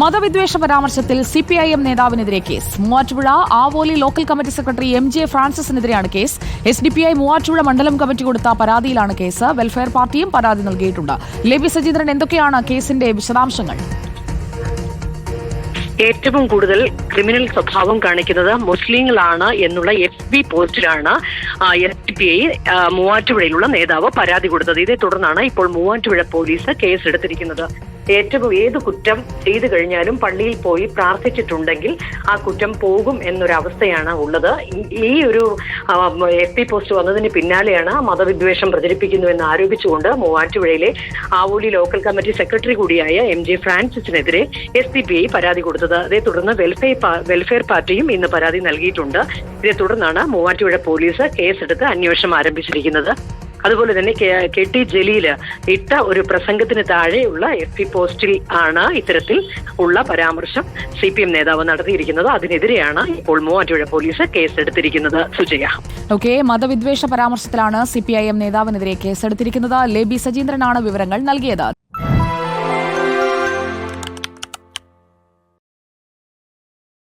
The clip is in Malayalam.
മതവിദ്വേഷ പരാമർശത്തിൽ C P I M നേതാവിനെതിരെ case. Muvattupuzha Avoli local committee secretary M J ഫ്രാൻസിസിനെതിരെയാണ് case. S D P I Muvattupuzha മണ്ഡലം കമ്മിറ്റി കൊടുത്ത പരാതിയിലാണ് കേസ്. വെൽഫെയർ പാർട്ടിയും പരാതി നൽകിയിട്ടുണ്ട്. ലേബി സജീന്ദ്രൻ എന്തൊക്കെയാണ് കേസിന്റെ വിശദാംശങ്ങൾ? ഏറ്റവും കൂടുതൽ ക്രിമിനൽ സ്വഭാവം കാണിക്കുന്നത് മുസ്ലിങ്ങളാണ് എന്നുള്ള എഫ് ബി പോസ്റ്റിലാണ് എസ് ഡി പി ഐ മൂവാറ്റുപുഴയിലുള്ള നേതാവ് പരാതി കൊടുത്തത്. ഇതേ തുടർന്നാണ് ഇപ്പോൾ മൂവാറ്റുപുഴ പോലീസ് കേസെടുത്തിരിക്കുന്നത് ഏറ്റവും ഏത് കുറ്റം ചെയ്തു കഴിഞ്ഞാലും പള്ളിയിൽ പോയി പ്രാർത്ഥിച്ചിട്ടുണ്ടെങ്കിൽ ആ കുറ്റം പോകും എന്നൊരവസ്ഥയാണ് ഉള്ളത്. ഈ- ഒരു എഫ് പി പോസ്റ്റ് വന്നതിന് പിന്നാലെയാണ് മതവിദ്വേഷം പ്രചരിപ്പിക്കുന്നു എന്ന് ആരോപിച്ചുകൊണ്ട് മൂവാറ്റുപുഴയിലെ ആവൂലി ലോക്കൽ കമ്മിറ്റി സെക്രട്ടറി കൂടിയായ എം ജെ ഫ്രാൻസിസിനെതിരെ എസ് ഡി പി ഐ പരാതി കൊടുത്തത്. അതേ തുടർന്ന് വെൽഫെയർ വെൽഫെയർ പാർട്ടിയും ഇന്ന് പരാതി നൽകിയിട്ടുണ്ട്. ഇതേ തുടർന്നാണ് മൂവാറ്റുപുഴ പോലീസ് കേസെടുത്ത് അന്വേഷണം ആരംഭിച്ചിരിക്കുന്നത്. അതുപോലെ തന്നെ കെ- ടി ജലീൽ ഇട്ട ഒരു പ്രസംഗത്തിന് താഴെയുള്ള എഫ് പി പോസ്റ്റിൽ ആണ് ഇത്തരത്തിൽ ഉള്ള പരാമർശം സി പി എം നേതാവ് നടത്തിയിരിക്കുന്നത്. അതിനെതിരെയാണ് ഇപ്പോൾ മൂവാറ്റുപുഴ പോലീസ് കേസെടുത്തിരിക്കുന്നത്. സുജയ. ഓക്കെ മതവിദ്വേഷ പരാമർശത്തിലാണ് സി പി ഐ എം നേതാവിനെതിരെ കേസെടുത്തിരിക്കുന്നത്. ലേബി സജീന്ദ്രനാണ് വിവരങ്ങൾ നൽകിയത്.